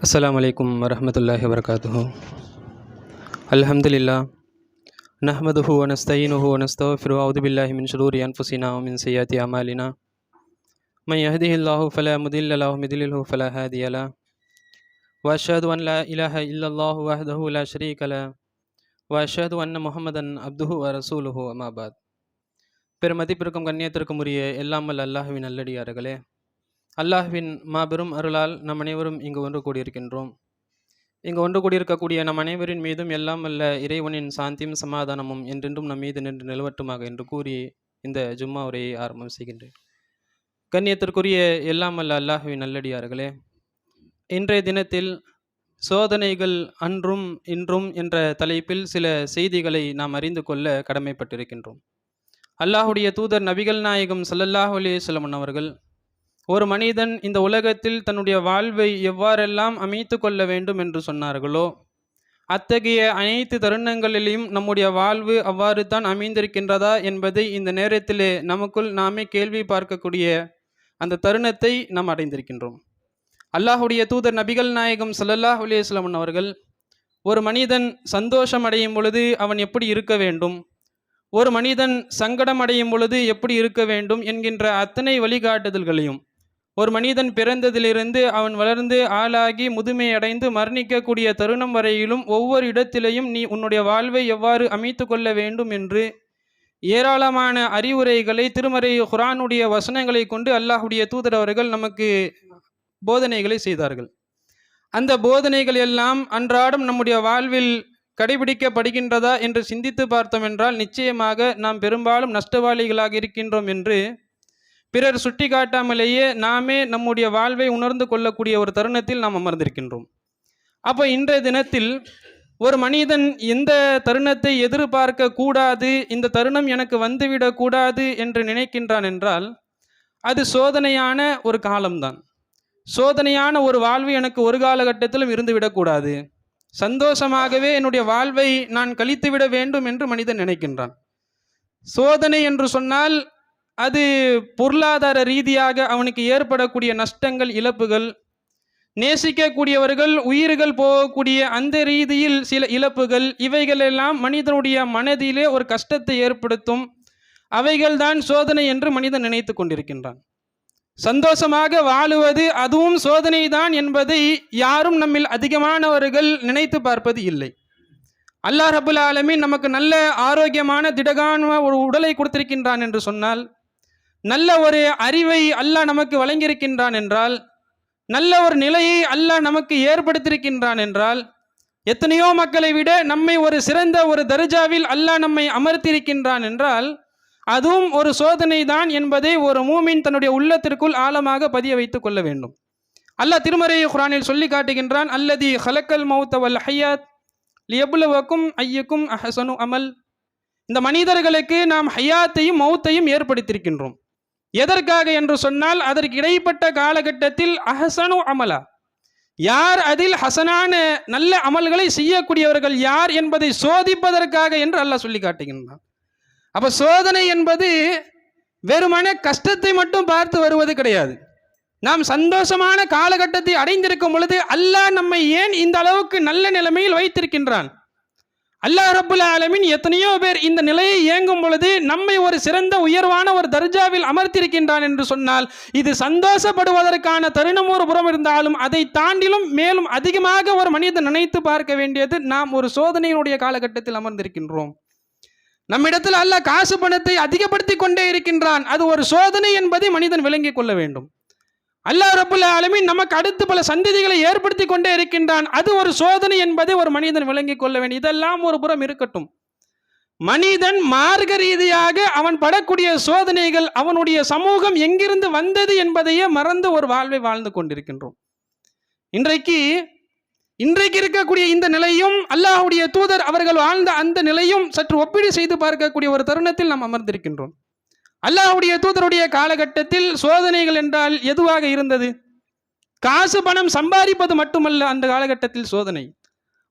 السلام عليكم ورحمة الله وبركاته. الحمد لله نحمده ونستعينه ونستغفره أعوذ بالله من شرور أنفسنا ومن سيئات أعمالنا. من يهده الله فلا مضل له ومن يضلل فلا هادي له. وأشهد أن لا إله إلا الله وحده لا شريك له. وأشهد أن محمدا عبده ورسوله أما بعد. பெருமதிப்பிற்கும் கண்ணியத்திற்கும் உரிய எல்லாம் வல்ல அல்லாஹுவின் நல்லடியார்களே. அல்லாஹ்வின் மாபெரும் அருளால் நம் அனைவரும் இங்கு ஒன்று கூடியிருக்கின்றோம். இங்கு ஒன்று கூடியிருக்கக்கூடிய நம் அனைவரின் மீதும் எல்லாம் அல்ல இறைவனின் சாந்தியும் சமாதானமும் என்றென்றும் நம் மீது நின்று நிலவட்டுமாக என்று கூறி இந்த ஜும்மா உரையை ஆரம்பம் செய்கின்றேன். கண்ணியத்திற்குரிய எல்லாம் அல்ல அல்லாஹுவின் நல்லடியார்களே இன்றைய தினத்தில் சோதனைகள் அன்றும் இன்றும் என்ற தலைப்பில் சில செய்திகளை நாம் அறிந்து கொள்ள கடமைப்பட்டிருக்கின்றோம். அல்லாஹுடைய தூதர் நபிகள் நாயகம் சல்லல்லாஹ் அலி சொல்லமன் அவர்கள் ஒரு மனிதன் இந்த உலகத்தில் தன்னுடைய வாழ்வை எவ்வாறெல்லாம் அமைத்து கொள்ள வேண்டும் என்று சொன்னார்களோ அத்தகைய அனைத்து தருணங்களிலும் நம்முடைய வாழ்வு அவ்வாறு தான் அமைந்திருக்கின்றதா என்பதை இந்த நேரத்திலே நமக்குள் நாமே கேள்வி பார்க்கக்கூடிய அந்த தருணத்தை நாம் அடைந்திருக்கின்றோம். அல்லாஹுடைய தூதர் நபிகள் நாயகம் சல்லல்லாஹ் அலைஹி அவர்கள் ஒரு மனிதன் சந்தோஷம் அடையும் பொழுது அவன் எப்படி இருக்க வேண்டும்? ஒரு மனிதன் சங்கடம் அடையும் பொழுது எப்படி இருக்க வேண்டும்? என்கின்ற அத்தனை வழிகாட்டுதல்களையும் ஒரு மனிதன் பிறந்ததிலிருந்து அவன் வளர்ந்து ஆளாகி முதுமையடைந்து மரணிக்கக்கூடிய தருணம் வரையிலும் ஒவ்வொரு இடத்திலையும் நீ உன்னுடைய வாழ்வை எவ்வாறு அமைத்து கொள்ள வேண்டும் என்று ஏராளமான அறிவுரைகளை திருமறை குரானுடைய வசனங்களை கொண்டு அல்லாஹுடைய தூதர் அவர்கள் நமக்கு போதனைகளை செய்தார்கள். அந்த போதனைகள் எல்லாம் அன்றாடம் நம்முடைய வாழ்வில் கடைபிடிக்கப்படுகின்றதா என்று சிந்தித்து பார்த்தோம் என்றால் நிச்சயமாக நாம் பெரும்பாலும் நஷ்டவாளிகளாக இருக்கின்றோம் என்று பிறர் சுட்டி காட்டாமலேயே நாமே நம்முடைய வாழ்வை உணர்ந்து கொள்ளக்கூடிய ஒரு தருணத்தில் நாம் அமர்ந்திருக்கின்றோம். அப்போ இன்றைய தினத்தில் ஒரு மனிதன் இந்த தருணத்தை எதிர்பார்க்க கூடாது இந்த தருணம் எனக்கு வந்துவிடக்கூடாது என்று நினைக்கின்றான் என்றால் அது சோதனையான ஒரு காலம்தான். சோதனையான ஒரு வாழ்வு எனக்கு ஒரு காலகட்டத்திலும் இருந்துவிடக்கூடாது சந்தோஷமாகவே என்னுடைய வாழ்வை நான் கழித்துவிட வேண்டும் என்று மனிதன் நினைக்கின்றான். சோதனை என்று சொன்னால் அது பொருளாதார ரீதியாக அவனுக்கு ஏற்படக்கூடிய நஷ்டங்கள் இழப்புகள் நேசிக்கக்கூடியவர்கள் உயிர்கள் போகக்கூடிய அந்த ரீதியில் சில இழப்புகள் இவைகளெல்லாம் மனிதனுடைய மனதிலே ஒரு கஷ்டத்தை ஏற்படுத்தும். அவைகள்தான் சோதனை என்று மனிதன் நினைத்து கொண்டிருக்கின்றான். சந்தோஷமாக வாழுவது அதுவும் சோதனை தான் என்பதை யாரும் நம்மில் அதிகமானவர்கள் நினைத்து பார்ப்பது இல்லை. அல்லாஹ் ரபுல் ஆலமீன் நமக்கு நல்ல ஆரோக்கியமான திடகான ஒரு உடலை கொடுத்திருக்கின்றான் என்று சொன்னால் நல்ல ஒரு அறிவை அல்லாஹ் நமக்கு வழங்கியிருக்கின்றான் என்றால் நல்ல ஒரு நிலையை அல்லாஹ் நமக்கு ஏற்படுத்தியிருக்கின்றான் என்றால் எத்தனையோ மக்களை விட நம்மை ஒரு சிறந்த ஒரு தர்ஜாவில் அல்லாஹ் நம்மை அமர்த்தியிருக்கின்றான் என்றால் அதுவும் ஒரு சோதனை தான் என்பதை ஒரு மூமின் தன்னுடைய உள்ளத்திற்குள் ஆழமாக பதிய வைத்துக் கொள்ள வேண்டும். அல்லாஹ் திருமறை குரானில் சொல்லி காட்டுகின்றான் அல்லதி ஹலக்கல் மௌத்த வல் ஹையாத் லியபுலவக்கும் ஐயக்கும் அஹசனு அமல். இந்த மனிதர்களுக்கு நாம் ஹையாத்தையும் மௌத்தையும் ஏற்படுத்தியிருக்கின்றோம். எதற்காக என்று சொன்னால் அதற்கு இடைப்பட்ட காலகட்டத்தில் அஹசனு அமலா. யார் அதில் ஹசனான நல்ல அமல்களை செய்யக்கூடியவர்கள் யார் என்பதை சோதிப்பதற்காக என்று அல்லாஹ் சொல்லி காட்டுகின்றான். அப்போ சோதனை என்பது வெறுமன கஷ்டத்தை மட்டும் பார்த்து வருவது கிடையாது. நாம் சந்தோஷமான காலகட்டத்தை அடைந்திருக்கும் பொழுது அல்லாஹ் நம்மை ஏன் இந்த அளவுக்கு நல்ல நிலைமையில் வைத்திருக்கின்றான்? அல்லாஹ் ரபுல் ஆலமின் எத்தனையோ பேர் இந்த நிலையை இயங்கும் பொழுது நம்மை ஒரு சிறந்த உயர்வான ஒரு தர்ஜாவில் அமர்த்திருக்கின்றான் என்று சொன்னால் இது சந்தோஷப்படுவதற்கான தருணம் ஒரு புறம் இருந்தாலும் அதை தாண்டிலும் மேலும் அதிகமாக ஒரு மனிதன் நினைத்து பார்க்க வேண்டியது நாம் ஒரு சோதனையினுடைய காலகட்டத்தில் அமர்ந்திருக்கின்றோம். நம்மிடத்தில் அல்ல காசு பணத்தை அதிகப்படுத்தி கொண்டே இருக்கின்றான். அது ஒரு சோதனை என்பதை மனிதன் விளங்கிக் கொள்ள வேண்டும். அல்லாஹ் ரபுல்ல ஆலமின் நமக்கு அடுத்து பல சந்ததிகளை ஏற்படுத்தி கொண்டே இருக்கின்றான். அது ஒரு சோதனை என்பதை ஒரு மனிதன் விளங்கிக் கொள்ள வேண்டும். இதெல்லாம் ஒரு புறம் இருக்கட்டும். மனிதன் மார்க்க ரீதியாக அவன் படக்கூடிய சோதனைகள் அவனுடைய சமூகம் எங்கிருந்து வந்தது என்பதையே மறந்து ஒரு வாழ்வை வாழ்ந்து கொண்டிருக்கின்றோம். இன்றைக்கு இன்றைக்கு இருக்கக்கூடிய இந்த நிலையும் அல்லாஹுடைய தூதர் அவர்கள் வாழ்ந்த அந்த நிலையும் சற்று ஒப்பீடு செய்து பார்க்கக்கூடிய ஒரு தருணத்தில் நாம் அமர்ந்திருக்கின்றோம். அல்லாஹுடைய தூதருடைய காலகட்டத்தில் சோதனைகள் என்றால் எதுவாக இருந்தது? காசு பணம் சம்பாதிப்பது மட்டுமல்ல அந்த காலகட்டத்தில் சோதனை.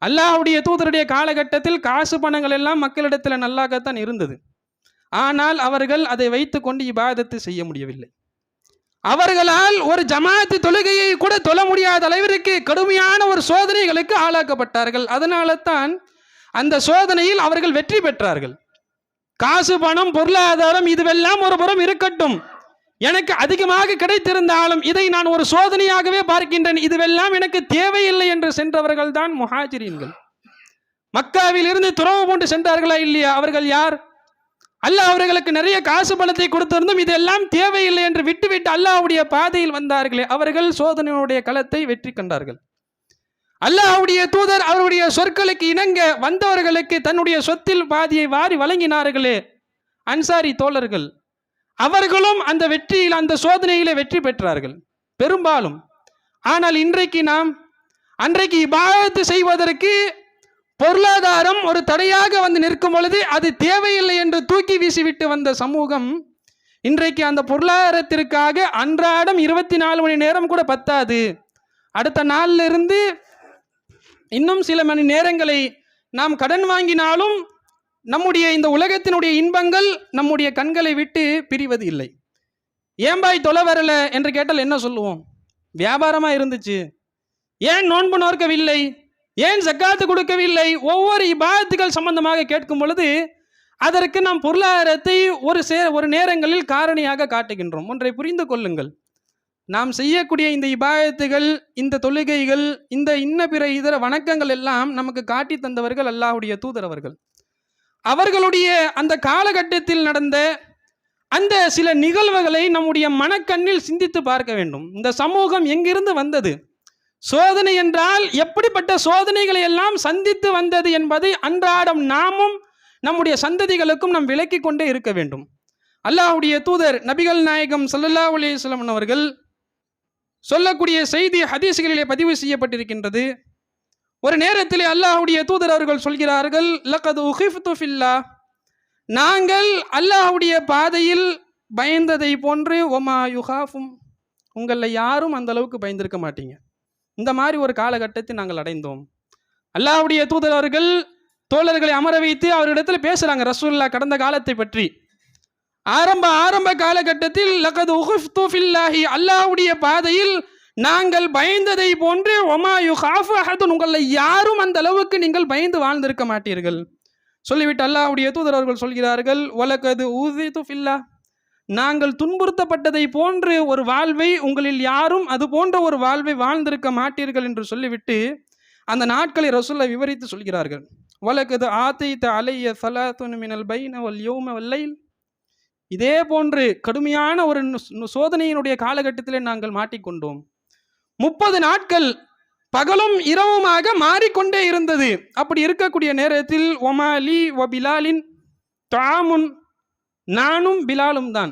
அல்லாஹுடைய தூதருடைய காலகட்டத்தில் காசு பணங்கள் எல்லாம் மக்களிடத்தில் நல்லாகத்தான் இருந்தது. ஆனால் அவர்கள் அதை வைத்துக்கொண்டு இபாதத்து செய்ய முடியவில்லை. அவர்களால் ஒரு ஜமாத்து தொழுகையை கூட தொழ முடியாத அளவிற்கு கடுமையான ஒரு சோதனைகளுக்கு ஆளாக்கப்பட்டார்கள். அதனால தான் அந்த சோதனையில் அவர்கள் வெற்றி பெற்றார்கள். காசு பணம் பொருளாதாரம் இதுவெல்லாம் ஒரு புறம் இருக்கட்டும். எனக்கு அதிகமாக கிடைத்திருந்தாலும் இதை நான் ஒரு சோதனையாகவே பார்க்கின்றேன். இதுவெல்லாம் எனக்கு தேவையில்லை என்று சென்றவர்கள் தான் முஹாஜிரீன்கள். மக்காவில் இருந்து துறவு கொண்டு சென்றார்களா இல்லையா? அவர்கள் யார்? அல்லாஹ் அவர்களுக்கு நிறைய காசு பணத்தை கொடுத்திருந்தும் இதெல்லாம் தேவையில்லை என்று விட்டுவிட்டு அல்லாஹ்வுடைய பாதையில் வந்தார்களே. அவர்கள் சோதனையுடைய களத்தை வெற்றி கண்டார்கள். அல்லாஹுடைய தூதர் அவருடைய சொற்களுக்கு இணங்க வந்தவர்களுக்கு தன்னுடைய சொத்தில் பாதியை வாரி வழங்கினார்களே. அன்சாரி தோழர்கள் அவர்களும் அந்த வெற்றியில் அந்த சோதனையிலே வெற்றி பெற்றார்கள். பெரும்பாலும். ஆனால் இன்றைக்கு நாம் அன்றைக்கு இபாதத்து செய்வதற்கு பொருளாதாரம் ஒரு தடையாக வந்து நிற்கும் பொழுது அது தேவையில்லை என்று தூக்கி வீசிவிட்டு வந்த சமூகம் இன்றைக்கு அந்த பொருளாதாரத்திற்காக அன்றாடம் இருபத்தி நாலு மணி நேரம் கூட பத்தாது. அடுத்த நாளிலிருந்து இன்னும் சில மணி நேரங்களை நாம் கடன் வாங்கினாலும் நம்முடைய இந்த உலகத்தினுடைய இன்பங்கள் நம்முடைய கண்களை விட்டு பிரிவது இல்லை. ஏம்பாய் தொலை வரல என்று கேட்டால் என்ன சொல்லுவோம்? வியாபாரமாக இருந்துச்சு. ஏன் நோன்பு நோக்கவில்லை ஏன் ஜக்காத்து கொடுக்கவில்லை? ஒவ்வொரு இபாதத்துகள் சம்பந்தமாக கேட்கும் பொழுது அதற்கு நாம் பொருளாதாரத்தை ஒரு சே ஒரு நேரங்களில் காரணியாக காட்டுகின்றோம். ஒன்றை புரிந்து கொள்ளுங்கள். நாம் செய்யக்கூடிய இந்த இபாயத்துகள் இந்த தொழுகைகள் இந்த இன்ன பிற இதர வணக்கங்கள் எல்லாம் நமக்கு காட்டி தந்தவர்கள் அல்லாஹுடைய தூதர் அவர்கள். அவர்களுடைய அந்த காலகட்டத்தில் நடந்த அந்த சில நிகழ்வுகளை நம்முடைய மனக்கண்ணில் சிந்தித்து பார்க்க வேண்டும். இந்த சமூகம் எங்கிருந்து வந்தது? சோதனை என்றால் எப்படிப்பட்ட சோதனைகளை எல்லாம் சந்தித்து வந்தது என்பதை அன்றாடம் நாமும் நம்முடைய சந்ததிகளுக்கும் நாம் விளக்கி கொண்டே இருக்க வேண்டும். அல்லாஹுடைய தூதர் நபிகள் நாயகம் சல்லல்லா அலைஹி அவர்கள் சொல்லக்கூடிய செய்தி ஹதீஸ்களிலே பதிவு செய்யப்பட்டிருக்கின்றது. ஒரு நேரத்திலே அல்லாஹுடைய தூதர் அவர்கள் சொல்கிறார்கள் லக்கது உஹிஃப்து ஃபில்லா. நாங்கள் அல்லாஹுடைய பாதையில் பயந்ததை போன்று ஒமா யுஹாஃபும். உங்களில் யாரும் அந்த அளவுக்கு பயந்திருக்க மாட்டீங்க. இந்த மாதிரி ஒரு காலகட்டத்தை நாங்கள் அடைந்தோம். அல்லாஹுடைய தூதர் அவர்கள் தோழர்களை அமர வைத்து அவரிடத்தில் பேசுகிறாங்க ரசூல்லா கடந்த காலத்தை பற்றி. ஆரம்ப ஆரம்ப காலகட்டத்தில் லகது உஹிஃப்து ஃபில்லாஹி அல்லாஹ்வுடைய பாதையில் நாங்கள் பயந்ததை போன்று ஒமா யுகாஃபு அஹதுன் உங்களை யாரும் அந்த அளவுக்கு நீங்கள் பயந்து வாழ்ந்திருக்க மாட்டீர்கள். சொல்லிவிட்டு அல்லாஹ்வுடைய தூதர் அவர்கள் சொல்கிறார்கள் வலக்கது ஊதித்து ஃபில்லா நாங்கள் துன்புறுத்தப்பட்டதை போன்று ஒரு வாழ்வை உங்களில் யாரும் அது போன்ற ஒரு வாழ்வை வாழ்ந்திருக்க மாட்டீர்கள் என்று சொல்லிவிட்டு அந்த நாட்களை ரசூல்லா விவரித்து சொல்கிறார்கள். வலக்கது ஆத்தைத்த அலைய சலாத்துன் மினல் பைன வல் யோம வல்லையில் இதே போன்று கடுமையான ஒரு நு- சோதனையினுடைய காலகட்டத்திலே நாங்கள் மாட்டிக்கொண்டோம். முப்பது நாட்கள் பகலும் இரவுமாக மாறிக்கொண்டே இருந்தது. அப்படி இருக்கக்கூடிய நேரத்தில் ஒமாலி ஒ பிலாலின் தாமுன் நானும் பிலாலும் தான்.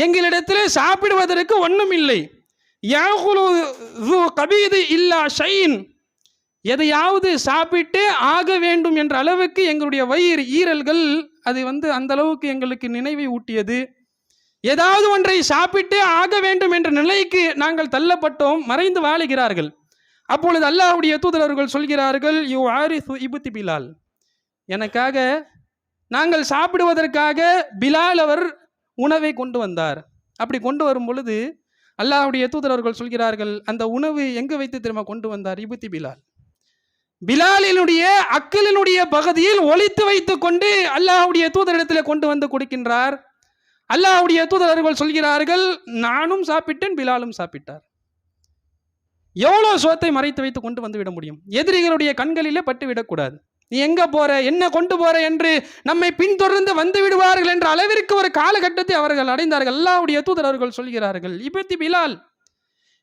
எங்களிடத்திலே சாப்பிடுவதற்கு ஒன்றும் இல்லை யாகுலு கபீது இல்லா ஷைன் எதையாவது சாப்பிட்டே ஆக வேண்டும் என்ற அளவுக்கு எங்களுடைய வயிறு ஈரல்கள் அது வந்து அந்த அளவுக்கு எங்களுக்கு நினைவை ஊட்டியது. ஏதாவது ஒன்றை சாப்பிட்டே ஆக வேண்டும் என்ற நிலைக்கு நாங்கள் தள்ளப்பட்டோம் மறைந்து வாழுகிறார்கள். அப்பொழுது அல்லாஹுடைய தூதரர்கள் சொல்கிறார்கள் யூ ஆரிசு இபுத்தி பிலால். எனக்காக நாங்கள் சாப்பிடுவதற்காக பிலால் அவர் உணவை கொண்டு வந்தார். அப்படி கொண்டு வரும் பொழுது அல்லாஹுடைய தூதரவர்கள் சொல்கிறார்கள் அந்த உணவு எங்கு வைத்து திரும்ப கொண்டு வந்தார் இபுத்தி பிலால். பிலாலினுடைய அக்கலினுடைய பகுதியில் ஒழித்து வைத்து கொண்டு அல்லாஹுடைய தூதரிடத்தில் கொண்டு வந்து கொடுக்கின்றார். அல்லாஹுடைய தூதரர்கள் சொல்கிறார்கள் நானும் சாப்பிட்டேன் பிலாலும் சாப்பிட்டார். எவ்வளோ சோத்தை மறைத்து வைத்து கொண்டு வந்து விட முடியும்? எதிரிகளுடைய கண்களிலே பட்டு விடக்கூடாது. நீ எங்க போற? என்ன கொண்டு போற? என்று நம்மை பின்தொடர்ந்து வந்து விடுவார்கள் என்ற அளவிற்கு ஒரு காலகட்டத்தை அவர்கள் அடைந்தார்கள். அல்லாவுடைய தூதரர்கள் சொல்கிறார்கள் இப்பத்தி பிலால்.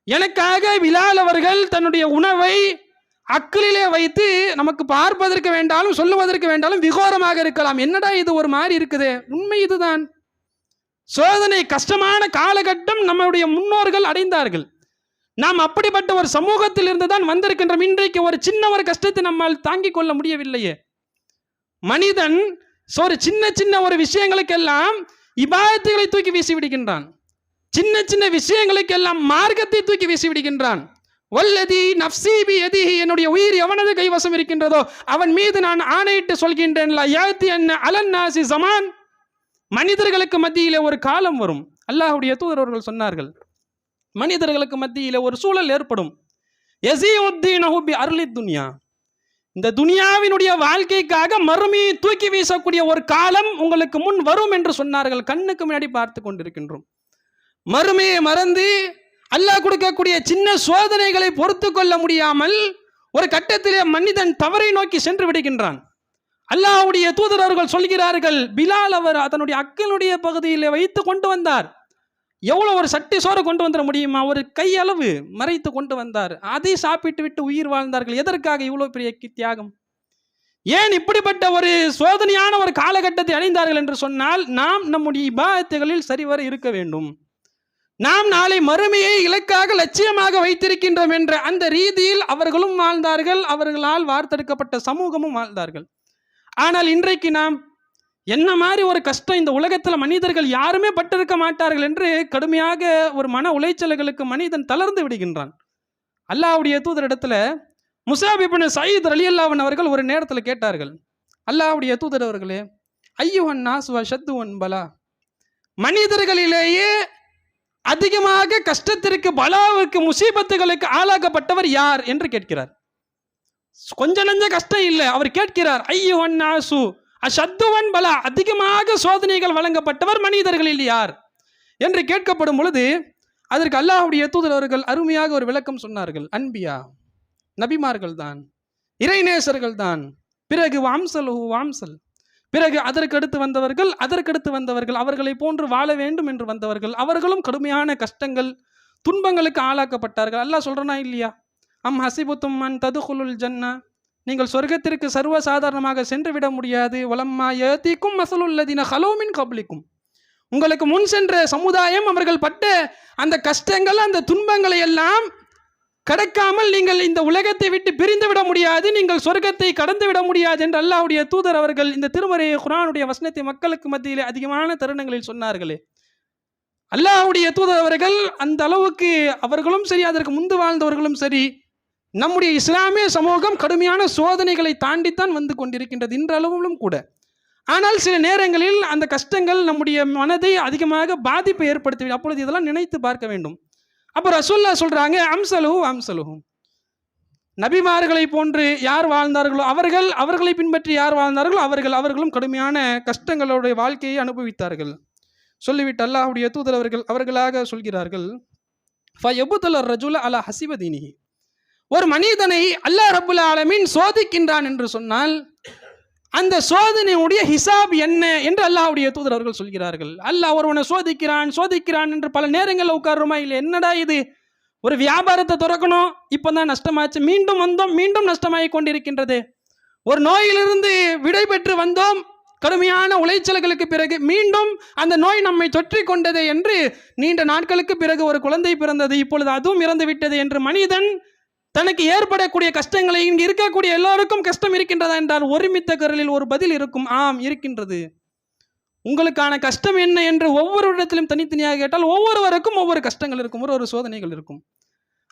எனக்காக பிலால் அவர்கள் தன்னுடைய உணவை அக்கிலே வைத்து நமக்கு பார்ப்பதற்கு வேண்டாலும் சொல்லுவதற்கு வேண்டாலும் விகோரமாக இருக்கலாம். என்னடா இது ஒரு மாதிரி இருக்குது? உண்மை இதுதான். சோதனை கஷ்டமான காலகட்டம் நம்முடைய முன்னோர்கள் அடைந்தார்கள். நாம் அப்படிப்பட்ட ஒரு சமூகத்தில் இருந்து தான் வந்திருக்கின்றோம். இன்றைக்கு ஒரு சின்ன ஒரு கஷ்டத்தை நம்மால் தாங்கிக் கொள்ள முடியவில்லையே. மனிதன் ஒரு சின்ன சின்ன ஒரு விஷயங்களுக்கெல்லாம் இபாயத்துகளை தூக்கி வீசி விடுகின்றான். சின்ன சின்ன விஷயங்களுக்கெல்லாம் மார்க்கத்தை தூக்கி வீசி விடுகின்றான். வல்லதி நஃப்சீபி எதிஹி என்னுடைய உயிர் எவனது கைவசம் இருக்கின்றதோ அவன் மீது நான் ஆணையிட்டு சொல்கின்றேன் யாத்தி அன்ன அலன்னாசி ஜமான் மனிதர்களுக்கு மத்தியிலே ஒரு காலம் வரும். அல்லாஹுடைய தூதரவர்கள் சொன்னார்கள் மனிதர்களுக்கு மத்தியில் ஒரு சூழல் ஏற்படும். எசியுத்தீனஹு அருளி துன்யா. இந்த துனியாவினுடைய வாழ்க்கைக்காக மறுமையை தூக்கி வீசக்கூடிய ஒரு காலம் உங்களுக்கு முன் வரும் என்று சொன்னார்கள். கண்ணுக்கு முன்னாடி பார்த்து கொண்டிருக்கின்றோம். மறுமையை மறந்து அல்லாஹ் கொடுக்கக்கூடிய சின்ன சோதனைகளை பொறுத்து கொள்ள முடியாமல் ஒரு கட்டத்திலே மனிதன் தவறை நோக்கி சென்று விடுகின்றான். அல்லாஹ்வுடைய தூதரர்கள் சொல்கிறார்கள் பிலால் அவர் அதனுடைய அக்கனுடைய பகுதியில் வைத்து கொண்டு வந்தார். எவ்வளோ ஒரு சட்டி சோறு கொண்டு வந்துட முடியுமா? ஒரு கையளவு மறைத்து கொண்டு வந்தார். அதை சாப்பிட்டு விட்டு உயிர் வாழ்ந்தார்கள். எதற்காக இவ்வளோ பெரிய தியாகம்? ஏன் இப்படிப்பட்ட ஒரு சோதனையான ஒரு காலகட்டத்தை அடைந்தார்கள் என்று சொன்னால் நாம் நம்முடைய இபாயத்துகளில் சரிவர இருக்க வேண்டும். நாம் நாளை மறுமையை இலக்காக லட்சியமாக வைத்திருக்கின்றோம் என்ற அந்த ரீதியில் அவர்களும் வாழ்ந்தார்கள். அவர்களால் வார்த்தெடுக்கப்பட்ட சமூகமும் வாழ்ந்தார்கள். ஆனால் இன்றைக்கு நாம் என்ன மாதிரி ஒரு கஷ்டம் இந்த உலகத்தில் மனிதர்கள் யாருமே பட்டிருக்க மாட்டார்கள் என்று கடுமையாக ஒரு மன உளைச்சல்களுக்கு மனிதன் தளர்ந்து விடுகின்றான். அல்லாஹ்வுடைய தூதரிடத்துல முசாபிபின் சயீத் அலி அல்லாவன் அவர்கள் ஒரு நேரத்தில் கேட்டார்கள். அல்லாவுடைய தூதர் அவர்களே ஐயுவன் நாசுவா ஷத்துவன் ஒன்பலா மனிதர்களிலேயே அதிகமாக கஷ்டத்திற்கு பலாவுக்கு முசீபத்துகளுக்கு ஆளாக்கப்பட்டவர் யார் என்று கேட்கிறார். கொஞ்ச நஞ்ச கஷ்டம் இல்லை அவர் கேட்கிறார் ஐயோன் நாசு அஷத்துவன் பலா அதிகமாக சோதனைகள் வழங்கப்பட்டவர் மனிதர்களில் யார்? என்று கேட்கப்படும் பொழுது அதற்கு அல்லாஹுடைய தூதர் அவர்கள் அருமையாக ஒரு விளக்கம் சொன்னார்கள். அன்பியா நபிமார்கள் தான் இறைநேசர்கள் தான் பிறகு வாம்சல் வாம்சல். பிறகு அதற்கடுத்து வந்தவர்கள் அதற்கடுத்து வந்தவர்கள் அவர்களை போன்று வாழ வேண்டும் என்று வந்தவர்கள் அவர்களும் கடுமையான கஷ்டங்கள் துன்பங்களுக்கு ஆளாக்கப்பட்டார்கள். அல்லாஹ் சொல்கிறனா இல்லையா? அம் ஹசிபுத்தும் அன் ததுகுலுல் ஜன்னா. நீங்கள் சொர்க்கத்திற்கு சர்வ சாதாரணமாக சென்று விட முடியாது. வலம்மா ஏத்திக்கும் மசலுள்ளதின ஹலோமின் கபலிக்கும். உங்களுக்கு முன் சென்ற சமுதாயம் அவர்கள் பட்ட அந்த கஷ்டங்கள் அந்த துன்பங்களை எல்லாம் கடக்காமல் நீங்கள் இந்த உலகத்தை விட்டு பிரிந்து விட முடியாது நீங்கள் சொர்க்கத்தை கடந்து விட முடியாது என்று அல்லாஹ்வுடைய தூதர் அவர்கள் இந்த திருமறை குரானுடைய வசனத்தை மக்களுக்கு மத்தியிலே அதிகமான தருணங்களில் சொன்னார்களே. அல்லாஹ்வுடைய தூதர் அவர்கள் அந்த அளவுக்கு அவர்களும் சரி அதற்கு முந்து வாழ்ந்தவர்களும் சரி நம்முடைய இஸ்லாமிய சமூகம் கடுமையான சோதனைகளை தாண்டித்தான் வந்து கொண்டிருக்கின்றது இன்றளவிலும் கூட. ஆனால் சில நேரங்களில் அந்த கஷ்டங்கள் நம்முடைய மனதை அதிகமாக பாதிப்பை ஏற்படுத்தி அப்பொழுது இதெல்லாம் நினைத்து பார்க்க வேண்டும். அப்போ ரசூல்லா சொல்கிறாங்க அம்சலுஹு அம்சலுஹும். நபிமார்களை போன்று யார் வாழ்ந்தார்களோ அவர்கள் அவர்களை பின்பற்றி யார் வாழ்ந்தார்களோ அவர்கள் அவர்களும் கடுமையான கஷ்டங்களுடைய வாழ்க்கையை அனுபவித்தார்கள். சொல்லிவிட்டு அல்லாஹுடைய தூதர் அவர்கள் அவர்களாக சொல்கிறார்கள் ஃபயபுதலர் ரஜுல அலா ஹசிபதீனி ஒரு மனிதனை அல்லாஹ் ரபுல்லா ஆலமீன் சோதிக்கின்றான் என்று சொன்னால் அந்த சோதனையுடைய ஹிசாப் என்ன என்று அல்லாஹ்வுடைய தூதர் அவர்கள் சொல்கிறார்கள். அல்லாஹ் ஒருவனை சோதிக்கிறான் சோதிக்கிறான் என்று பல நேரங்களில் உட்காருமா இல்லை என்னடா இது? ஒரு வியாபாரத்தை துறக்கணும் இப்போ தான் நஷ்டமாச்சு மீண்டும் வந்தோம் மீண்டும் நஷ்டமாகி கொண்டிருக்கின்றது. ஒரு நோயிலிருந்து விடை பெற்று வந்தோம் கடுமையான உளைச்சல்களுக்கு பிறகு மீண்டும் அந்த நோய் நம்மை தொற்றி கொண்டது என்று நீண்ட நாட்களுக்கு பிறகு ஒரு குழந்தை பிறந்தது இப்பொழுது அதுவும் இறந்து விட்டது என்று மனிதன் தனக்கு ஏற்படக்கூடிய கஷ்டங்களை இங்கு இருக்கக்கூடிய எல்லோருக்கும் கஷ்டம் இருக்கின்றதா என்றால் ஒருமித்த குரலில் ஒரு பதில் இருக்கும். ஆம் இருக்கின்றது. உங்களுக்கான கஷ்டம் என்ன என்று ஒவ்வொரு இடத்திலும் தனித்தனியாக கேட்டால் ஒவ்வொருவருக்கும் ஒவ்வொரு கஷ்டங்கள் இருக்கும் ஒரு ஒரு சோதனைகள் இருக்கும்.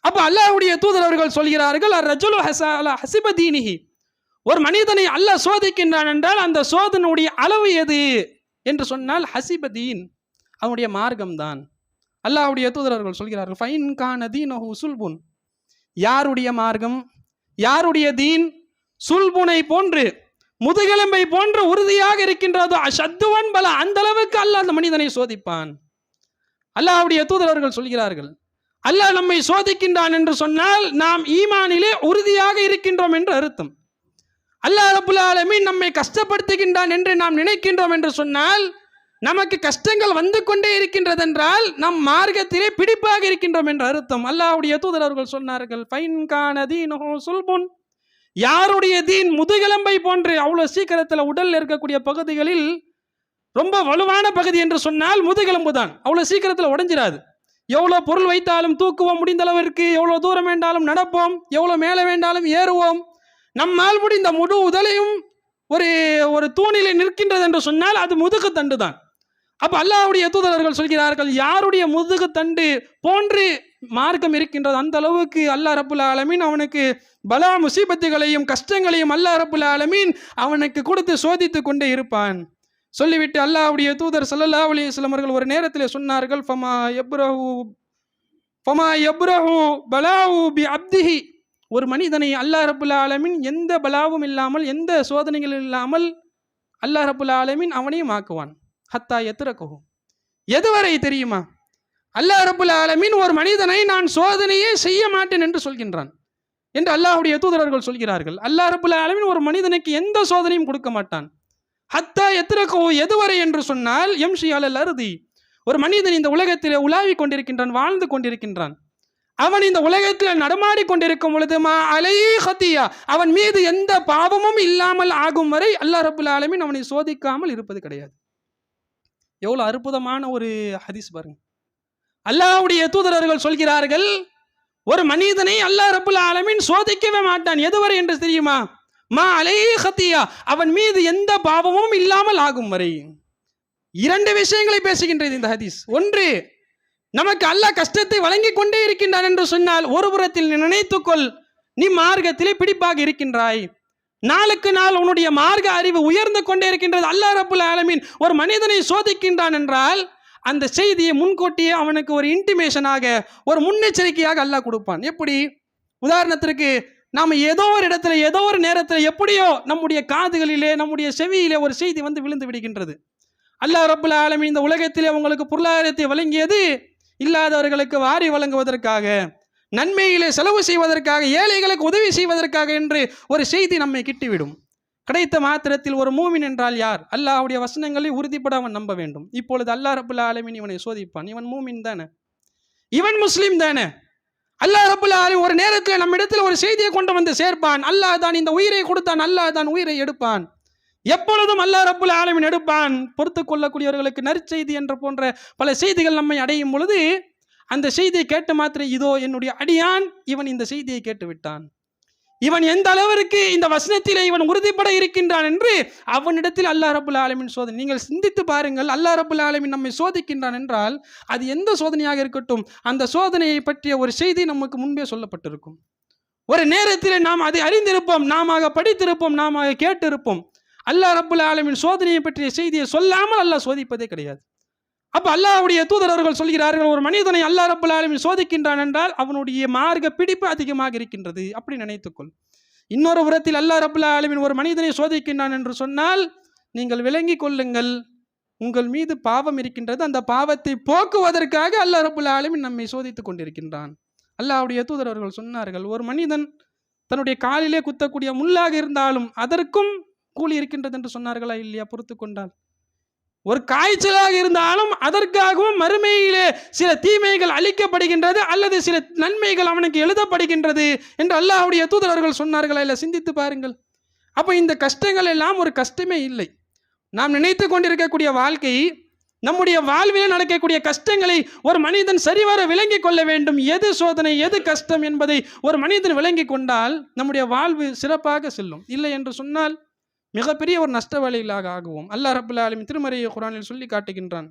அப்போ அல்லாஹ்வுடைய தூதர் அவர்கள் சொல்கிறார்கள் ரஜுலு ஹசா அலா ஹசிபதீனிஹி ஒரு மனிதனை அல்லாஹ் சோதிக்கின்றான் என்றால் அந்த சோதனுடைய அளவு எது என்று சொன்னால் ஹசிபதீன் அவனுடைய மார்க்கம்தான். அல்லாஹ்வுடைய தூதரவர்கள் சொல்கிறார்கள் ஃபைன் கான தீனஹு சுல்புன். யாருடைய மார்க்கம்? யாருடைய தீன்? சுல்புனை போன்று முதுகெலும்பை போன்று உறுதியாக இருக்கின்றதோ அசத்துவன் பல அந்த அளவுக்கு அல்லாஹ் அந்த மனிதனை சோதிப்பான். அல்லாவுடைய தூதரவர்கள் சொல்கிறார்கள் அல்லாஹ் நம்மை சோதிக்கின்றான் என்று சொன்னால் நாம் ஈமானிலே உறுதியாக இருக்கின்றோம் என்று அர்த்தம். அல்லாஹ் ரபுல் நம்மை கஷ்டப்படுத்துகின்றான் என்று நாம் நினைக்கின்றோம் என்று சொன்னால் நமக்கு கஷ்டங்கள் வந்து கொண்டே இருக்கின்றதென்றால் நம் மார்க்கத்திலே பிடிப்பாக இருக்கின்றோம் என்ற அர்த்தம். அல்லாவுடைய தூதர் அவர்கள் சொன்னார்கள் ஃபைன் கான யாருடைய தீன் முதுகெலும்பை போன்று அவ்வளோ சீக்கிரத்தில் உடலில் இருக்கக்கூடிய பகுதிகளில் ரொம்ப வலுவான பகுதி என்று சொன்னால் முதுகெலும்பு தான். அவ்வளோ சீக்கிரத்தில் உடஞ்சிடாது எவ்வளோ பொருள் வைத்தாலும் தூக்குவோம் முடிந்த அளவிற்கு எவ்வளோ தூரம் வேண்டாலும் நடப்போம் எவ்வளோ மேலே வேண்டாலும் ஏறுவோம். நம்மால் முடிந்த முழு உதலையும் ஒரு ஒரு தூணிலே நிற்கின்றது என்று சொன்னால் அது முதுகு தண்டு தான் அப்போ அல்லாவுடைய தூதரர்கள் சொல்கிறார்கள் யாருடைய முதுகு தண்டு போன்று மார்க்கம் இருக்கின்றது அந்த அளவுக்கு அல்லா ரப்புல் ஆலமீன் அவனுக்கு பலா முசீபத்துகளையும் கஷ்டங்களையும் அல்லா ரப்புல் ஆலமீன் அவனுக்கு கொடுத்து சோதித்து கொண்டே இருப்பான். சொல்லிவிட்டு அல்லாவுடைய தூதர் சல்லல்லா அலி வஸல்லம் ஒரு நேரத்தில் சொன்னார்கள் ஃபமா எப்ரஹு ஃபமா எப்ரஹு பலாஹு பி அப்திஹி ஒரு மனிதனை அல்லா ரப்புல் ஆலமின் எந்த பலாவும் இல்லாமல் எந்த சோதனைகள் இல்லாமல் அல்லா ரப்புல் ஆலமின் அவனையும் ஆக்குவான். ஹத்தா எத்திரக்கஹு. எதுவரை தெரியுமா? அல்லாஹ் ரபுல் ஆலமின் ஒரு மனிதனை நான் சோதனையே செய்ய மாட்டேன் என்று சொல்கின்றான். என்று அல்லாஹுடைய தூதரர்கள் சொல்கிறார்கள். அல்லாஹ் ரபுல் ஆலமின் ஒரு மனிதனுக்கு எந்த சோதனையும் கொடுக்க மாட்டான். ஹத்தா எத்திரக்கஹு எதுவரை என்று சொன்னால் எம்ஷி அலல் அருதி. ஒரு மனிதன் இந்த உலகத்திலே உலாவிக் கொண்டிருக்கின்றான் வாழ்ந்து கொண்டிருக்கின்றான். அவன் இந்த உலகத்தில் நடமாடி கொண்டிருக்கும் பொழுது மா அலை ஹத்தியா அவன் மீது எந்த பாவமும் இல்லாமல் ஆகும் வரை அல்லா ரபுல் ஆலமின் அவனை சோதிக்காமல் இருப்பது கிடையாது. எவ்வளோ அற்புதமான ஒரு ஹதீஸ் பாருங்க. அல்லாவுடைய தூதரர்கள் சொல்கிறார்கள் ஒரு மனிதனை அல்லாஹ் ரபுல் ஆலமின் சோதிக்கவே மாட்டான். எதுவரை என்று தெரியுமா? மா அலை ஹத்தியா அவன் மீது எந்த பாவமும் இல்லாமல் ஆகும் வரை. இரண்டு விஷயங்களை பேசுகின்றது இந்த ஹதீஸ். ஒன்று நமக்கு அல்லாஹ் கஷ்டத்தை வழங்கி கொண்டே இருக்கின்றான் என்று சொன்னால் ஒரு புறத்தில் நினைத்துக்கொள் நீ மார்க்கத்திலே பிடிப்பாக இருக்கின்றாய். நாளுக்கு நாள் உன்னுடைய மார்க்க அறிவு உயர்ந்து கொண்டே இருக்கின்றது. அல்லாஹ் ரபுல் ஆலமீன் ஒரு மனிதனை சோதிக்கின்றான் என்றால் அந்த செய்தியை முன்கூட்டியே அவனுக்கு ஒரு இன்டிமேஷனாக ஒரு முன்னெச்சரிக்கையாக அல்லாஹ் கொடுப்பான். எப்படி? உதாரணத்திற்கு நாம் ஏதோ ஒரு இடத்துல ஏதோ ஒரு நேரத்தில் எப்படியோ நம்முடைய காதுகளிலே நம்முடைய செவியிலே ஒரு செய்தி வந்து விழுந்து விடுகின்றது. அல்லாஹ் ரபுல் ஆலமீன் இந்த உலகத்திலே உங்களுக்கு பொருளாதாரத்தை வழங்கியது இல்லாதவர்களுக்கு வாரி வழங்குவதற்காக. நன்மையிலே செலவு செய்வதற்காக ஏழைகளுக்கு உதவி செய்வதற்காக என்று ஒரு செய்தி நம்மை கிட்டிவிடும். கிடைத்த மாத்திரத்தில் ஒரு மூமின் என்றால் யார்? அல்லாஹ்வுடைய வசனங்களை உறுதிப்பட அவன் நம்ப வேண்டும். இப்பொழுது அல்லா ரபுல்லா ஆலமின் இவனை சோதிப்பான். இவன் மூமின் தானே? இவன் முஸ்லீம் தானே? அல்லாஹ் ரபுல்லா ஆலமி ஒரு நேரத்தில் நம்ம இடத்துல ஒரு செய்தியை கொண்டு வந்து சேர்ப்பான். அல்லாஹ் தான் இந்த உயிரை கொடுத்தான். அல்லாஹ் தான் உயிரை எடுப்பான். எப்பொழுதும் அல்லாஹ் ரப்புல் ஆலமின் எடுப்பான். பொறுத்து கொள்ளக்கூடியவர்களுக்கு நற்செய்தி என்ற போன்ற பல செய்திகள் நம்மை அடையும் பொழுது அந்த செய்தியை கேட்ட மாத்திரம் இதோ என்னுடைய அடியான் இவன் இந்த செய்தியை கேட்டு விட்டான். இவன் எந்த அளவிற்கு இந்த வசனத்தில் இவன் உறுதிப்பட இருக்கின்றான் என்று அவனிடத்தில் அல்லா ரபுல் ஆலமின் சோதனை நீங்கள் சிந்தித்து பாருங்கள் அல்லா ரபுல் ஆலமின் நம்மை சோதிக்கின்றான் என்றால் அது எந்த சோதனையாக இருக்கட்டும் அந்த சோதனையை பற்றிய ஒரு செய்தி நமக்கு முன்பே சொல்லப்பட்டிருக்கும். ஒரு நேரத்தில் நாம் அதை அறிந்திருப்போம் நாம படித்திருப்போம் நாம கேட்டிருப்போம். அல்லா ரப்புல் ஆலமின் சோதனையை பற்றிய செய்தியை சொல்லாமல் அல்லாஹ் சோதிப்பதே கிடையாது. அப்போ அல்லாவுடைய தூதர் அவர்கள் சொல்கிறார்கள் ஒரு மனிதனை அல்லா ரப்புல் ஆலமின் சோதிக்கின்றான் என்றால் அவனுடைய மார்க்க பிடிப்பு அதிகமாக இருக்கின்றது. அப்படி நினைத்துக்கொள். இன்னொரு புறத்தில் அல்லாஹ் ரப்புல் ஆலமின் ஒரு மனிதனை சோதிக்கின்றான் என்று சொன்னால் நீங்கள் விளங்கி கொள்ளுங்கள். உங்கள் மீது பாவம் இருக்கின்றது. அந்த பாவத்தை போக்குவதற்காக அல்லா ரப்புல் ஆலமின் நம்மை சோதித்துக் கொண்டிருக்கின்றான். அல்லாவுடைய தூதர் அவர்கள் சொன்னார்கள் ஒரு மனிதன் தன்னுடைய காலிலே குத்தக்கூடிய முள்ளாக இருந்தாலும் அதற்கும் கூலி இருக்கின்றது என்று சொன்னார்களா இல்லையா? பொறுத்து கொண்டால். ஒரு காய்ச்சலாக இருந்தாலும் அதற்காகவும் மறுமையிலே சில தீமைகள் அளிக்கப்படுகின்றது அல்லது சில நன்மைகள் அவனுக்கு எழுதப்படுகின்றது என்று அல்லாஹுடைய தூதரர்கள் சொன்னார்களா? இல்லை சிந்தித்து பாருங்கள். அப்போ இந்த கஷ்டங்கள் எல்லாம் ஒரு கஷ்டமே இல்லை. நாம் நினைத்து கொண்டிருக்கக்கூடிய வாழ்க்கை நம்முடைய வாழ்வில் நடக்கக்கூடிய கஷ்டங்களை ஒரு மனிதன் சரிவர விளங்கி கொள்ள வேண்டும். எது சோதனை எது கஷ்டம் என்பதை ஒரு மனிதன் விளங்கி கொண்டால் நம்முடைய வாழ்வு சிறப்பாக செல்லும். இல்லை என்று சொன்னால் மிகப்பெரிய ஒரு நஷ்ட ஆகுவோம். அல்லா ரபுல்ல ஆலமி திருமறையை குரானில் சொல்லி காட்டுகின்றான்.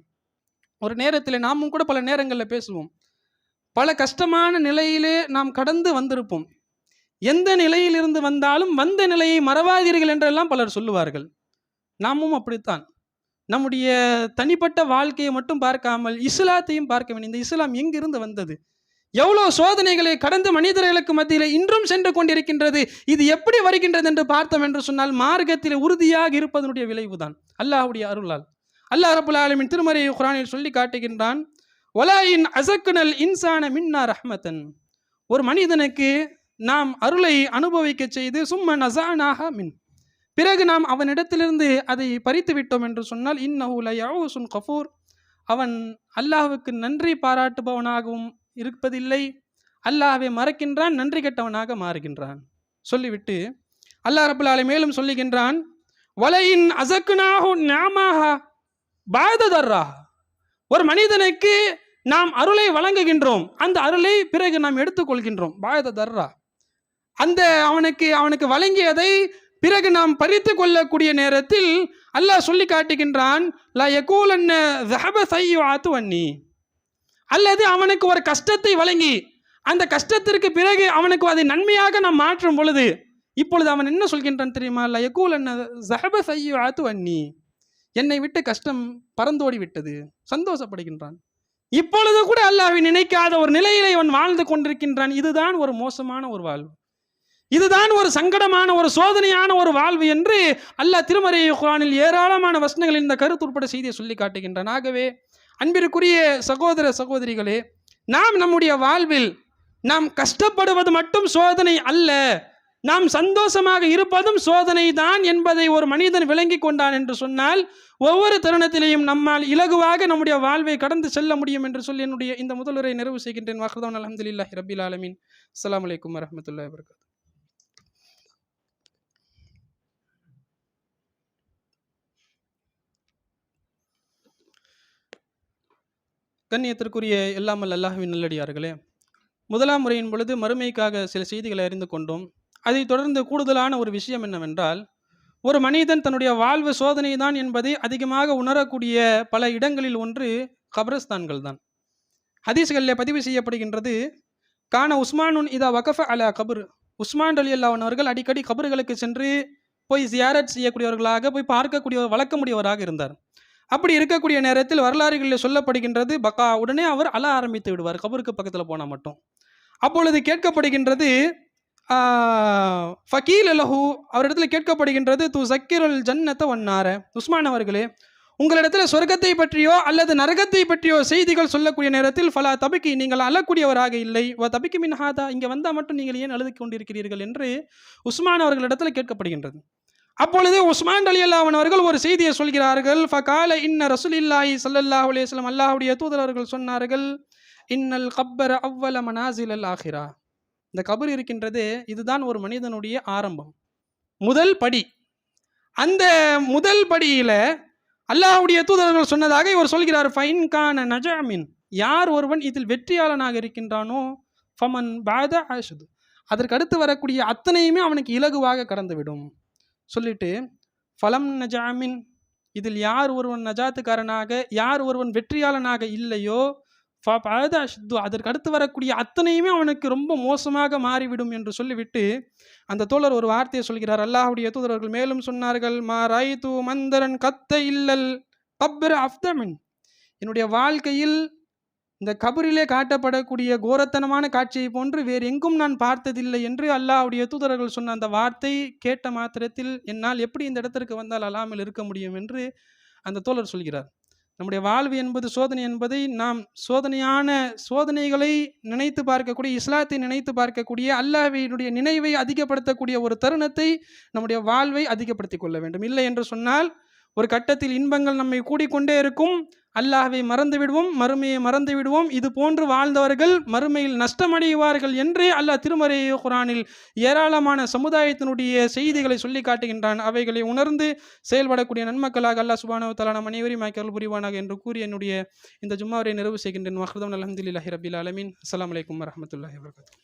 ஒரு நேரத்தில் நாமும் கூட பல நேரங்களில் பேசுவோம். பல கஷ்டமான நிலையிலே நாம் கடந்து வந்திருப்போம். எந்த நிலையிலிருந்து வந்தாலும் வந்த நிலையை மறவாதீர்கள் என்றெல்லாம் பலர் சொல்லுவார்கள். நாமும் அப்படித்தான். நம்முடைய தனிப்பட்ட வாழ்க்கையை மட்டும் பார்க்காமல் இஸ்லாத்தையும் பார்க்க வேண்டும். இந்த இஸ்லாம் எங்கிருந்து வந்தது? எவ்வளோ சோதனைகளை கடந்த மனிதர்களுக்கு மத்தியில் இன்றும் சென்று கொண்டிருக்கின்றது? இது எப்படி வருகின்றது என்று பார்த்தோம் என்று சொன்னால் மார்க்கத்தில் உறுதியாக இருப்பதனுடைய விளைவுதான். அல்லாஹுடைய அருளால். அல்லாஹ் ரபுல் ஆலமின் திருமறையை குரானில் சொல்லி காட்டுகின்றான் ஒலாயின் அசக்குனல் இன்சான மின்னா ரஹ்மத்தன் ஒரு மனிதனுக்கு நாம் அருளை அனுபவிக்க செய்து சும்ம நசானாக மின். பிறகு நாம் அவனிடத்திலிருந்து அதை பறித்து விட்டோம் என்று சொன்னால் இன்னஹுல யவுசுன் கஃபூர். அவன் அல்லாஹுக்கு நன்றி பாராட்டுபவனாகவும் இருப்பதில்லை. அல்லாஹ்வை மறக்கின்றான் நன்றி கெட்டவனாக மாறுகின்றான். சொல்லிவிட்டு அல்லாஹ் ரபுல்லாலே மேலும் சொல்லுகின்றான் வலையின் அசக்குனாஹு நாமாஹா பாததர்ரா. ஒரு மனிதனுக்கு நாம் அருளை வழங்குகின்றோம். அந்த அருளை பிறகு நாம் எடுத்துக்கொள்கின்றோம். பாததர்ரா. அந்த அவனுக்கு அவனுக்கு வழங்கியதை பிறகு நாம் பறித்து கொள்ளக்கூடிய நேரத்தில் அல்லாஹ் சொல்லி காட்டுகின்றான் ல யகூலன்ன ஜஹப சையு ஆத்து வன்னி. அல்லது அவனுக்கு ஒரு கஷ்டத்தை வழங்கி அந்த கஷ்டத்திற்கு பிறகு அவனுக்கு அதை நன்மையாக நாம் மாற்றும் பொழுது இப்பொழுது அவன் என்ன சொல்கின்றான் தெரியுமா? இல்ல எக்கூல் என்ன ஜஹப சையு ஆத்து அண்ணி என்னை விட்டு கஷ்டம் பறந்தோடி விட்டது. சந்தோஷப்படுகின்றான். இப்பொழுது கூட அல்லாஹை நினைக்காத ஒரு நிலையில அவன் வாழ்ந்து கொண்டிருக்கின்றான். இதுதான் ஒரு மோசமான ஒரு வாழ்வு. இதுதான் ஒரு சங்கடமான ஒரு சோதனையான ஒரு வாழ்வு என்று அல்லாஹ் திருமறை குரானில் ஏராளமான வசனங்கள் இந்த கருத்து உட்பட செய்தியை சொல்லி காட்டுகின்றான். ஆகவே அன்பிற்குரிய சகோதர சகோதரிகளே நாம் நம்முடைய வாழ்வில் நாம் கஷ்டப்படுவது மட்டும் சோதனை அல்ல. நாம் சந்தோஷமாக இருப்பதும் சோதனை தான் என்பதை ஒரு மனிதன் விளங்கி கொண்டான் என்று சொன்னால் ஒவ்வொரு தருணத்திலேயும் நம்மால் இலகுவாக நம்முடைய வாழ்வை கடந்து செல்ல முடியும் என்று சொல்லி என்னுடைய இந்த முதலுரை நிறைவு செய்கின்றேன். வாக்குதான் அலமதுல்லாஹி ரபில் ஆலமின். அஸ்ஸலாமு வலைக்கம் வரஹ்மத்துல்லாஹி வபரகாத்துஹு. கண்ணியத்திற்குரிய எல்லாமல் அல்லாஹ்வின் நல்லடியார்களே முதலாம் முறையின் பொழுது மறுமைக்காக சில செய்திகளை அறிந்து கொண்டோம். அதைத் தொடர்ந்து கூடுதலான ஒரு விஷயம் என்னவென்றால் ஒரு மனிதன் தன்னுடைய வாழ்வு சோதனை தான் என்பதை அதிகமாக உணரக்கூடிய பல இடங்களில் ஒன்று கபரஸ்தான்கள் தான். ஹதீஸ்களில் பதிவு செய்யப்படுகின்றது கான உஸ்மானுன் இதா வகஃப அலா கபர். உஸ்மான் அலி அல்லாஹன் அவர்கள் அடிக்கடி கபர்களுக்கு சென்று போய் ஜியாரத் செய்யக்கூடியவர்களாக போய் பார்க்கக்கூடிய வழக்கமுடையவராக இருந்தார். அப்படி இருக்கக்கூடிய நேரத்தில் வரலாறுகளில் சொல்லப்படுகின்றது பக்கா உடனே அவர் அழ ஆரம்பித்து விடுவார் கபருக்கு பக்கத்தில் போனால் மட்டும். அப்பொழுது கேட்கப்படுகின்றது ஃபக்கீல் ஃபகீல் அலஹு அவரிடத்தில் கேட்கப்படுகின்றது து சக்கீரல் ஜன்னத்தை ஒன்னார உஸ்மான் அவர்களே உங்களிடத்தில் சொர்க்கத்தை பற்றியோ அல்லது நரகத்தை பற்றியோ செய்திகள் சொல்லக்கூடிய நேரத்தில் ஃபலா தபிக்கி நீங்கள் அழக்கூடியவராக இல்லை. வ தபிக்கு மின் ஹாதா இங்கே வந்தால் மட்டும் நீங்கள் ஏன் அழுது கொண்டிருக்கிறீர்கள்? என்று உஸ்மான் அவர்களிடத்தில் கேட்கப்படுகின்றது. அப்பொழுது உஸ்மான் அலி அல்லாவன் அவர்கள் ஒரு செய்தியை சொல்கிறார்கள். ஃபகால இன்ன ரசூலில்லாஹி ஸல்லல்லாஹு அலைஹி வஸல்லம். அல்லாஹ்வுடைய தூதரர்கள் சொன்னார்கள் இன்னல் கப்பர அவ்வல மனாசில் அல் ஆஹிரா. இந்த கபர் இருக்கின்றது இதுதான் ஒரு மனிதனுடைய ஆரம்பம். முதல் படி. அந்த முதல் படியில் அல்லாஹுடைய தூதர்கள் சொன்னதாக இவர் சொல்கிறார். ஃபைன் கான நஜாமின். யார் ஒருவன் இதில் வெற்றியாளனாக இருக்கின்றானோ ஃபமன் பாத ஆஷுது அதற்கு அடுத்து வரக்கூடிய அத்தனையுமே அவனுக்கு இலகுவாக கடந்துவிடும். சொல்லிட்டு ஃபலம் நஜாமின் இதில் யார் ஒருவன் நஜாத்துக்காரனாக யார் ஒருவன் வெற்றியாளனாக இல்லையோ அஷ்து அதற்கு அடுத்து வரக்கூடிய அத்தனையுமே அவனுக்கு ரொம்ப மோசமாக மாறிவிடும் என்று சொல்லிவிட்டு அந்த தோழர் ஒரு வார்த்தையை சொல்கிறார். அல்லாஹ்வுடைய தூதரர்கள் மேலும் சொன்னார்கள் மா ராய்து மந்தரன் கத்த இல்லல் கப்பர் அஃப்தமின். என்னுடைய வாழ்க்கையில் இந்த கபரிலே காட்டப்படக்கூடிய கோரத்தனமான காட்சியை போன்று வேறு எங்கும் நான் பார்த்ததில்லை என்று அல்லாஹ்வுடைய தூதர்கள் சொன்ன அந்த வார்த்தை கேட்ட மாத்திரத்தில் என்னால் எப்படி இந்த இடத்திற்கு வந்தால் அல்லாமல் இருக்க முடியும் என்று அந்த தோழர் சொல்கிறார். நம்முடைய வாழ்வு என்பது சோதனை என்பதை நாம் சோதனையான சோதனைகளை நினைத்து பார்க்கக்கூடிய இஸ்லாத்தை நினைத்து பார்க்கக்கூடிய அல்லாவினுடைய நினைவை அதிகப்படுத்தக்கூடிய ஒரு தருணத்தை நம்முடைய வாழ்வை அதிகப்படுத்திக் கொள்ள வேண்டும். இல்லை என்று சொன்னால் ஒரு கட்டத்தில் இன்பங்கள் நம்மை கூடிக்கொண்டே இருக்கும். அல்லாஹவை மறந்து விடுவோம் மறுமையை மறந்து விடுவோம் இது போன்று வாழ்ந்தவர்கள் மறுமையில் நஷ்டமடைவார்கள் என்றே அல்லாஹ் திருமறை குரானில் ஏராளமான சமுதாயத்தினுடைய செய்திகளை சொல்லி காட்டுகின்றான். அவைகளை உணர்ந்து செயல்படக்கூடிய நன்மக்களாக அல்லாஹ் சுபானவ தலா நம் அனைவரையும் ஆக்கல் புரிவானாக என்று கூறி என்னுடைய இந்த ஜும்மாவரை நிறைவு செய்கின்றேன். மஹ்ரதம் அலமதுல்லாஹி ரபில் அலமின் அஸ்ஸலாமு வலைக்கம் வரஹ்மத்துல்லாஹி வரகத்து